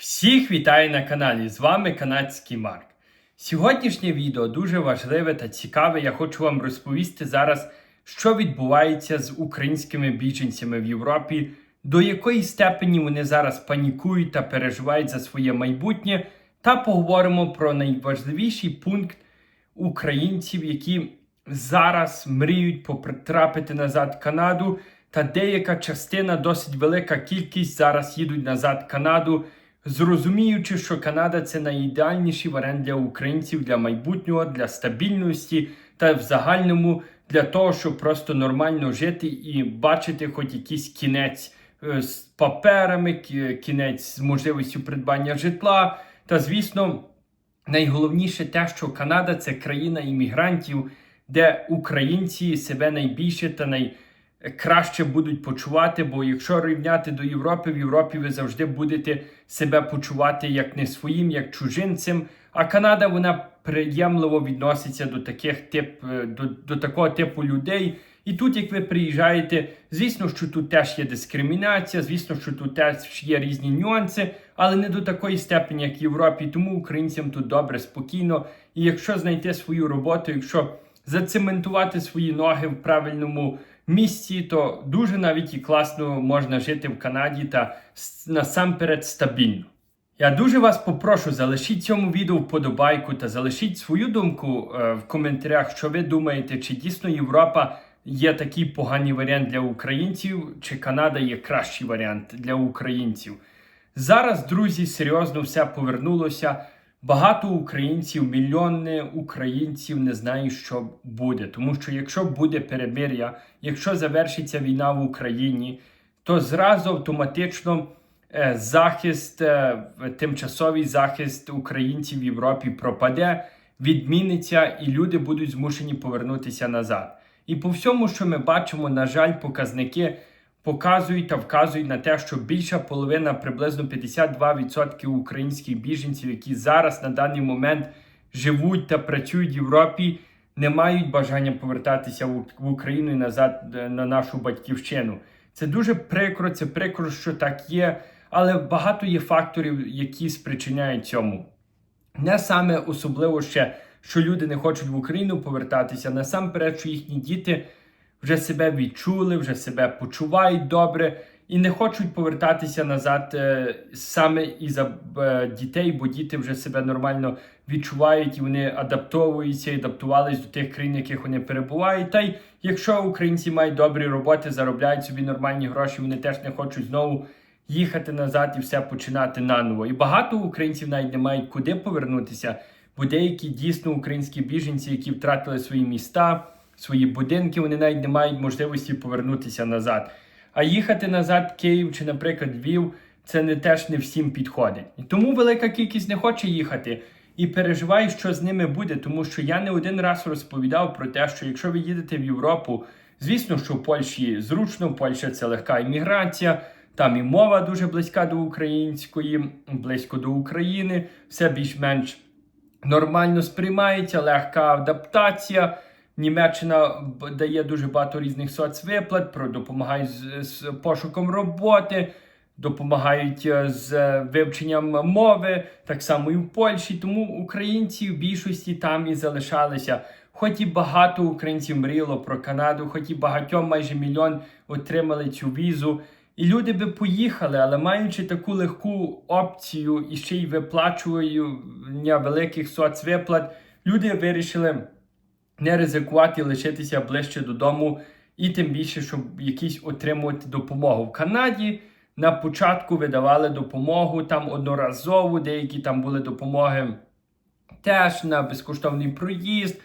Всіх вітаю на каналі! З вами канадський Марк. Сьогоднішнє відео дуже важливе та цікаве. Я хочу вам розповісти зараз, що відбувається з українськими біженцями в Європі, до якої степені вони зараз панікують та переживають за своє майбутнє, та поговоримо про найважливіший пункт українців, які зараз мріють потрапити назад в Канаду. Та деяка частина, досить велика кількість зараз їдуть назад в Канаду, зрозуміючи, що Канада це найідеальніший варіант для українців для майбутнього, для стабільності та в загальному для того, щоб просто нормально жити і бачити хоч якийсь кінець е, з паперами, кінець з можливістю придбання житла. Та звісно, найголовніше те, що Канада це країна іммігрантів, де українці себе найбільше та найкраще будуть почувати. Бо якщо рівняти до Європи, в Європі ви завжди будете себе почувати як не своїм, як чужинцем. А Канада вона приємливо відноситься до таких тип, е, до, до такого типу людей. І тут, як ви приїжджаєте, звісно, що тут теж є дискримінація, звісно, що тут теж є різні нюанси, але не до такої степені, як в Європі. Тому українцям тут добре, спокійно. І якщо знайти свою роботу, якщо зацементувати свої ноги в правильному місці, то дуже навіть і класно можна жити в Канаді та насамперед стабільно. Я дуже вас попрошу, залишіть цьому відео вподобайку та залишіть свою думку е, в коментарях, що ви думаєте, чи дійсно Європа є такий поганий варіант для українців, чи Канада є кращий варіант для українців. Зараз, друзі, серйозно все повернулося. Багато українців, мільйони українців не знають, що буде. Тому що якщо буде перемир'я, якщо завершиться війна в Україні, то зразу автоматично е, захист, е, тимчасовий захист українців в Європі пропаде, відміниться, і люди будуть змушені повернутися назад. І по всьому, що ми бачимо, на жаль, показники показують та вказують на те, що більша половина, приблизно 52% українських біженців, які зараз на даний момент живуть та працюють в Європі, не мають бажання повертатися в Україну і назад е, на нашу батьківщину. Це дуже прикро, це прикро, що так є, але багато є факторів, які спричиняють цьому. Не саме особливо ще, що люди не хочуть в Україну повертатися, насамперед, що їхні діти вже себе відчули, вже себе почувають добре і не хочуть повертатися назад е, саме із-за е, дітей, бо діти вже себе нормально відчувають і вони адаптовуються і адаптувались до тих країн, в яких вони перебувають. Та й якщо українці мають добрі роботи, заробляють собі нормальні гроші, вони теж не хочуть знову їхати назад і все починати наново. І багато українців навіть не мають куди повернутися, бо деякі дійсно українські біженці, які втратили свої міста, свої будинки, вони навіть не мають можливості повернутися назад. А їхати назад в Київ чи, наприклад, Львів, це не теж не всім підходить. І тому велика кількість не хоче їхати. І переживаю, що з ними буде, тому що я не один раз розповідав про те, що якщо ви їдете в Європу, звісно, що в Польщі зручно, Польща це легка імміграція, там і мова дуже близька до української, близько до України, все більш-менш нормально сприймається, легка адаптація. Німеччина дає дуже багато різних соцвиплат, про допомагає з, з пошуком роботи, допомагають е, з вивченням мови, так само і в Польщі. Тому українці в більшості там і залишалися. Хоч і багато українців мріяло про Канаду, хоч і багатьом майже мільйон отримали цю візу. І люди би поїхали, але маючи таку легку опцію і ще й виплачування великих соцвиплат, люди вирішили не ризикувати лишитися ближче додому, і тим більше, щоб якісь отримувати допомогу. В Канаді на початку видавали допомогу там одноразово, деякі там були допомоги теж на безкоштовний проїзд,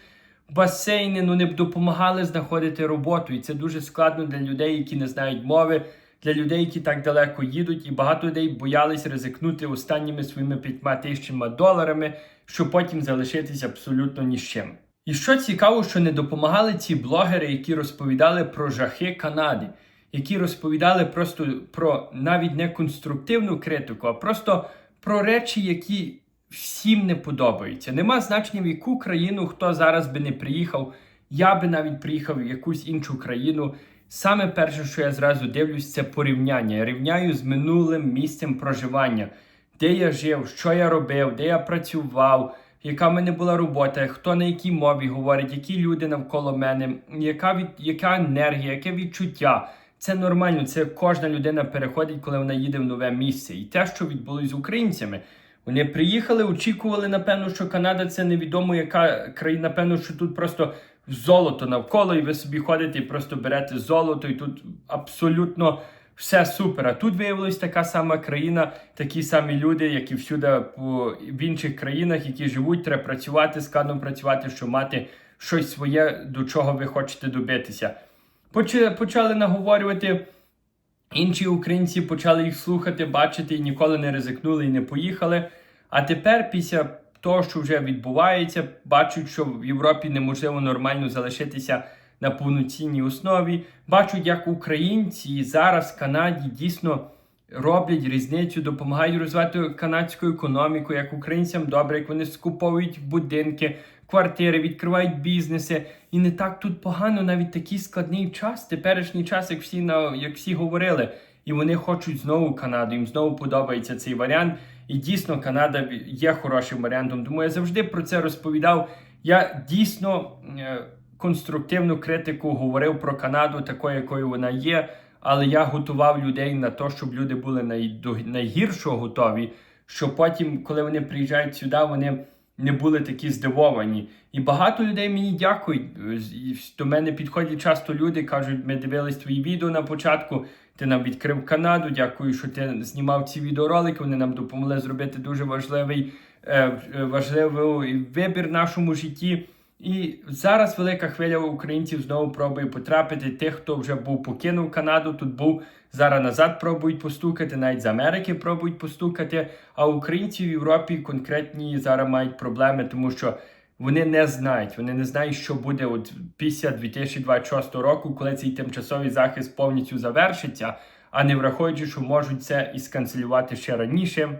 басейни, ну не допомагали знаходити роботу. І це дуже складно для людей, які не знають мови, для людей, які так далеко їдуть, і багато людей боялись ризикнути останніми своїми п'ятьма тисячами доларами, щоб потім залишитися абсолютно ні з чим. І що цікаво, що не допомагали ці блогери, які розповідали про жахи Канади, які розповідали просто про навіть не конструктивну критику, а просто про речі, які всім не подобаються. Нема значення, в яку країну хто зараз би не приїхав. Я би навіть приїхав в якусь іншу країну. Саме перше, що я зразу дивлюсь, це порівняння. Я рівняю з минулим місцем проживання. де я жив, що я робив, де я працював, яка в мене була робота, хто на якій мові говорить, які люди навколо мене, яка, від, яка енергія, яке відчуття. Це нормально, це кожна людина переходить, коли вона їде в нове місце. І те, що відбулося з українцями, вони приїхали, очікували, напевно, що Канада це невідомо яка країна, напевно, що тут просто золото навколо, і ви собі ходите і просто берете золото, і тут абсолютно все супер. А тут виявилась така сама країна, такі самі люди, як і всюди в інших країнах, які живуть, треба працювати, складно працювати, щоб мати щось своє, до чого ви хочете добитися. Почали наговорювати. Інші українці почали їх слухати, бачити і ніколи не ризикнули і не поїхали. А тепер, після того, що вже відбувається, бачать, що в Європі неможливо нормально залишитися на повноцінній основі. Бачать, як українці зараз в Канаді дійсно роблять різницю, допомагають розвивати канадську економіку, як українцям добре, як вони скуповують будинки, квартири, відкривають бізнеси. І не так тут погано, навіть такий складний час, теперішній час, як всі на як всі говорили. І вони хочуть знову Канаду. Їм знову подобається цей варіант. І дійсно Канада є хорошим варіантом. Тому я завжди про це розповідав. Я дійсно е, конструктивну критику говорив про Канаду, такою, якою вона є. Але я готував людей на те, щоб люди були най, найгіршого готові, щоб потім, коли вони приїжджають сюди, вони не були такі здивовані. І багато людей мені дякують. До мене підходять часто люди, кажуть, ми дивились твої відео на початку. Ти нам відкрив Канаду. Дякую, що ти знімав ці відеоролики. Вони нам допомогли зробити дуже важливий, е, важливий вибір в нашому житті. І зараз велика хвиля українців знову пробує потрапити. Тих, хто вже був покинув Канаду, тут був зараз назад пробують постукати, навіть з Америки пробують постукати. А українці в Європі конкретні зараз мають проблеми, тому що вони не знають. Вони не знають, що буде от після 2026 року, коли цей тимчасовий захист повністю завершиться, а не враховуючи, що можуть це і сканцелювати ще раніше.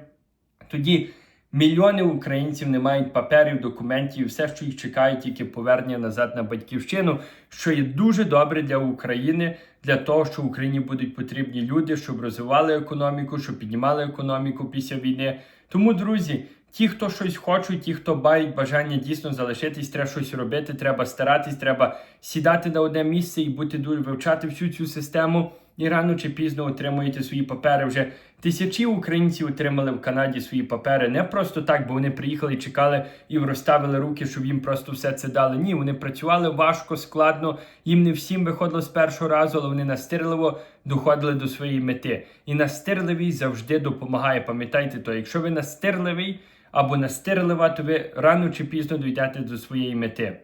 Тоді. Мільйони українців не мають паперів, документів, і все, що їх чекає, тільки повернення назад на батьківщину, що є дуже добре для України, для того, що Україні будуть потрібні люди, щоб розвивали економіку, щоб піднімали економіку після війни. Тому, друзі, ті, хто щось хочуть, ті, хто мають бажання дійсно залишитись, треба щось робити, треба старатись, треба сідати на одне місце і бути дуже вивчати всю цю систему. І рано чи пізно отримуєте свої папери. Вже тисячі українців отримали в Канаді свої папери. Не просто так, бо вони приїхали, чекали і розставили руки, щоб їм просто все це дали. Ні, вони працювали важко, складно. Їм не всім виходило з першого разу, але вони настирливо доходили до своєї мети. І настирливість завжди допомагає. Пам'ятайте то, якщо ви настирливий або настирлива, то ви рано чи пізно дійдете до своєї мети.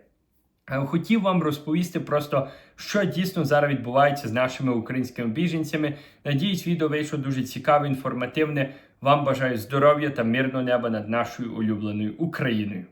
Е, Хотів вам розповісти просто, що дійсно зараз відбувається з нашими українськими біженцями. Надіюсь, відео вийшло дуже цікаве, інформативне. Вам бажаю здоров'я та мирного неба над нашою улюбленою Україною.